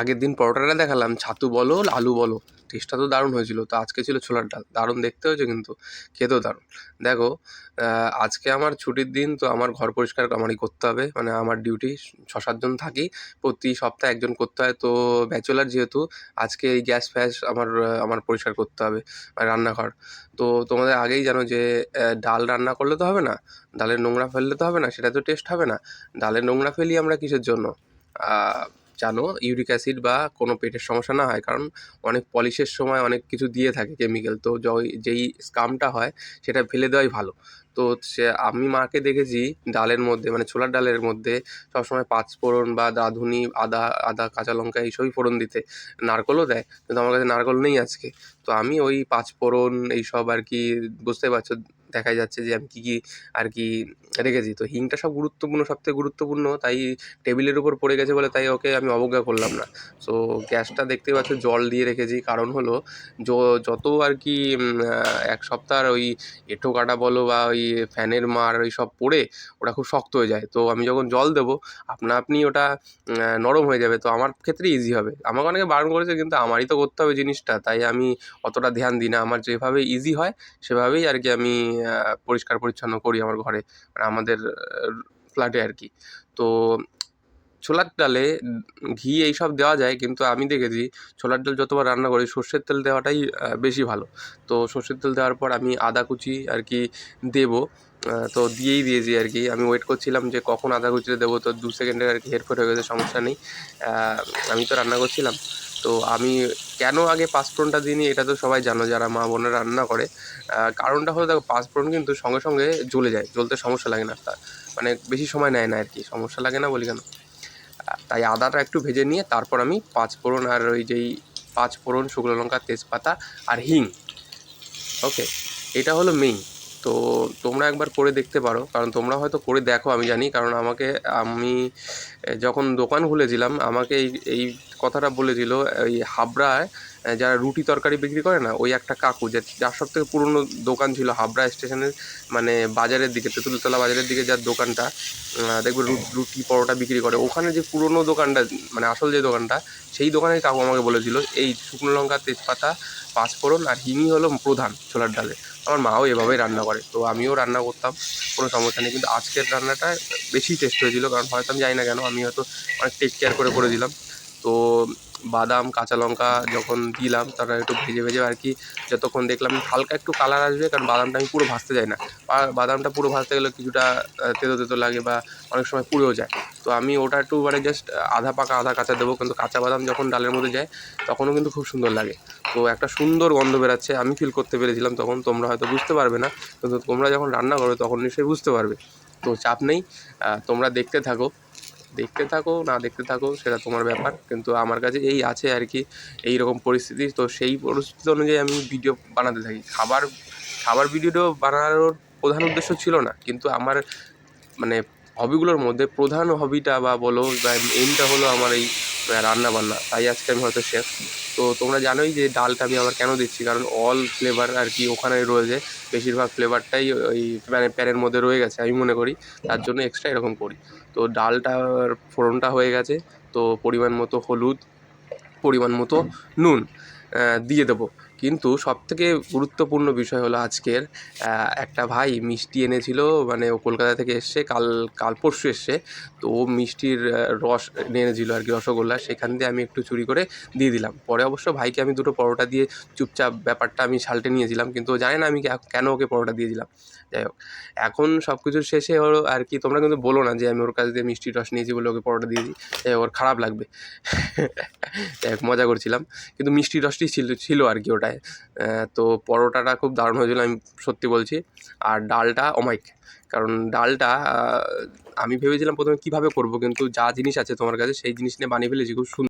আগের দিন পরোটাটা দেখালাম, ছাতু বলো, আলু বলো টেস্টটা তো দারুণ হয়েছিল। তো আজকে ছিল ছোলার ডাল, দারুণ দেখতে হয়েছে কিন্তু, খেতেও দারুণ। দেখো আজকে আমার ছুটির দিন, তো আমার ঘর পরিষ্কার আমারই করতে হবে মানে আমার ডিউটি ছ সাতজন থাকি, প্রতি সপ্তাহে একজন করতে হয়। তো ব্যাচেলার যেহেতু, আজকে এই গ্যাস ফ্যাস আমার আমার পরিষ্কার করতে হবে রান্নাঘর। তো তোমাদের আগেই জানো যে ডাল রান্না করলে তো হবে না, ডালের নোংরা ফেললে তো হবে না, সেটা তো টেস্ট হবে না। ডালের নোংরা ফেলি আমরা কিসের জন্য? জানো ইউরিক অ্যাসিড বা কোনো পেটের সমস্যা না হয়। কারণ অনেক পলিশের সময় অনেক কিছু দিয়ে থাকে কেমিক্যাল। তো যেই স্কামটা হয় সেটা ফেলে দেওয়াই ভালো। তো সে, আমি মাকে দেখেছি ডালের মধ্যে মানে ছোলার ডালের মধ্যে সবসময় পাঁচ ফোড়ন বা রাঁধুনি আদা আদা, কাঁচা লঙ্কা এইসবই ফোড়ন দিতে। নারকলও দেয়, কিন্তু আমার কাছে নারকল নেই আজকে। তো আমি ওই পাঁচ ফোড়ন এইসব আর কি বুঝতে পারছ দেখা যাচ্ছে যে আমি কী কী আর কি রেখেছি। তো হিংটা সব গুরুত্বপূর্ণ, সবথেকে গুরুত্বপূর্ণ, তাই টেবিলের উপর পড়ে গেছে বলে তাই ওকে আমি অবজ্ঞা করলাম না। সো গ্যাসটা দেখতে পাচ্ছ জল দিয়ে রেখেছি। কারণ হলো যত আর কি এক সপ্তাহ ওই এঁঠো কাটা বলো বা ওই ফ্যানের মার ওই সব পড়ে ওটা খুব শক্ত হয়ে যায়। তো আমি যখন জল দেবো, আপনা আপনি ওটা নরম হয়ে যাবে। তো আমার ক্ষেত্রে ইজি হবে। আমাকে অনেকে বারণ করেছে কিন্তু আমারই তো করতে হবে জিনিসটা। তাই আমি অতটা ধ্যান দিই না। আমার যেভাবে ইজি হয়, সেভাবেই আর কি আমি পরিষ্কার পরিচ্ছন্ন করি আমার ঘরে মানে আমাদের ফ্ল্যাটে আর কি। তো ছোলার ডালে ঘি এইসব দেওয়া যায়, কিন্তু আমি দেখেছি ছোলার ডাল যতবার রান্না করি, সর্ষের তেল দেওয়াটাই বেশি ভালো। তো সর্ষের তেল দেওয়ার পর আমি আদা কুচি আর কি দেবো তো দিয়েই দিয়েছি আর কি। আমি ওয়েট করছিলাম যে কখন আদা কুচিটা দেবো, তো দু সেকেন্ডের আর কি হেরফের হয়ে গেছে, সমস্যা নেই। আমি তো রান্না করছিলাম। তো আমি কেন আগে পাঁচফোড়নটা দিইনি এটা তো সবাই জানো যারা মা বোনেরা রান্না করে কারণটা হলো দেখো পাঁচফোড়ন কিন্তু সঙ্গে সঙ্গে জ্বলে যায়, জ্বলতে সমস্যা লাগে না তা মানে বেশি সময় নেয় না আর কি সমস্যা লাগে না বলি কেন? তাই আদাটা একটু ভেজে নিয়ে তারপর আমি পাঁচ ফোড়ন আর ওই যেই পাঁচ ফোড়ন শুকনো লঙ্কা, তেজপাতা আর হিং ওকে এটা হলো মেইন তো তোমরা একবার করে দেখতে পারো, কারণ তোমরা হয়তো করে দেখো, আমি জানি, কারণ আমাকে, আমি যখন দোকান খুলেছিলাম, আমাকে এই এই কথাটা বলেছিল ওই হাবড়ায় যারা রুটি তরকারি বিক্রি করে না, ওই একটা কাকু যে, যার সব থেকে পুরনো দোকান ছিল হাবড়া স্টেশনের মানে বাজারের দিকে, তেঁতুলতলা বাজারের দিকে যার দোকানটা দেখবে রুটি পরোটা বিক্রি করে। ওখানে যে পুরনো দোকানটা মানে আসল যে দোকানটা, সেই দোকানের কাকু আমাকে বলেছিল, এই শুকনো লঙ্কা, তেজপাতা, পাঁচফোড়ন আর হিঙই হলো প্রধান ছোলার ডালে। আমার মাও এভাবেই রান্না করে। তো আমিও রান্না করতাম, কোনো সমস্যা নেই। কিন্তু আজকের রান্নাটা বেশি টেস্ট হয়েছিল, কারণ হয়তো আমি জানি না কেন, আমি হয়তো অনেক টেক কেয়ার করে করে দিলাম তো বাদাম, কাঁচা লঙ্কা যখন দিলাম তারা একটু ভেজে ভেজে আর কি যতক্ষণ দেখলাম হালকা একটু কালার আসবে, কারণ বাদামটা আমি পুরো ভাজতে যাই না। বাদামটা পুরো ভাজতে গেলে কিছুটা তেতো তেতো লাগে বা অনেক সময় পুড়েও যায়। তো আমি ওটা একটু মানে জাস্ট আধা পাকা, আধা কাঁচা দেবো, কিন্তু কাঁচা বাদাম যখন ডালের মধ্যে যায়, তখনও কিন্তু খুব সুন্দর লাগে। তো একটা সুন্দর গন্ধ বেরাচ্ছে, আমি ফিল করতে পেরেছিলাম তখন, তোমরা হয়তো বুঝতে পারবে না, কিন্তু তোমরা যখন রান্না করো তখন নিশ্চয়ই বুঝতে পারবে। তো চাপ নেই তোমরা দেখতে থাকো। দেখতে থাকো, না দেখতে থাকো, সেটা তোমার ব্যাপার। কিন্তু আমার কাছে এই আছে আর কি এই রকম পরিস্থিতি। তো সেই পরিস্থিতি অনুযায়ী আমি ভিডিও বানাতে থাকি। খাবার খাবার ভিডিও বানানোর প্রধান উদ্দেশ্য ছিল না। কিন্তু আমার মানে হবিগুলোর মধ্যে প্রধান হবিটা বা বলো, বা এইমটা হলো আমার এই রান্না বান্না তাই আজকে আমি হয়তো শেফ তো তোমরা জানোই যে ডালটা আমি আবার কেন দিচ্ছি? কারণ অল ফ্লেভার আর কি ওখানে রয়েছে। বেশিরভাগ ফ্লেভারটাই ওই মানে প্যানের মধ্যে রয়ে গেছে, আমি মনে করি। তার জন্য এক্সট্রা এরকম করি। তো ডালটার ফোড়নটা হয়ে গেছে। তো পরিমাণ মতো হলুদ, পরিমাণ মতো নুন দিয়ে দেবো। কিন্তু সবথেকে গুরুত্বপূর্ণ বিষয় হলো আজকের একটা ভাই মিষ্টি এনেছিল মানে ও কলকাতা থেকে এসছে, কাল কাল পরশু এসছে, তো ও মিষ্টির রস এনেছিল আর কি, রসগোল্লা, সেখান দিয়ে আমি একটু চুরি করে দিয়ে দিলাম। পরে অবশ্য ভাইকে আমি দুটো পরোটা দিয়ে চুপচাপ ব্যাপারটা আমি সালটে নিয়েছিলাম, কিন্তু ও জানে না আমি কেন ওকে পরোটা দিয়েছিলাম যাই হোক, এখন সব কিছুর শেষে হলো আর কি, তোমরা কিন্তু বলো না যে আমি ওর কাছ দিয়ে মিষ্টির রস নিয়েছি বলে ওকে পরোটা দিয়েছি যাই ওর খারাপ লাগবে। যাই হোক, মজা করছিলাম, কিন্তু মিষ্টি রসটি ছিল ছিল আর কি ওটায় আহ, তো পরোটাটা খুব দারুণ হয়েছিল আমি সত্যি বলছি। আর ডালটা অমাইক কারণ ডালটা আমি ভেবেছিলাম প্রথমে কীভাবে করব কিন্তু যা জিনিস আছে তোমার কাছে সেই জিনিস নিয়ে বানিয়ে ফেলেছি খুব সুন্দর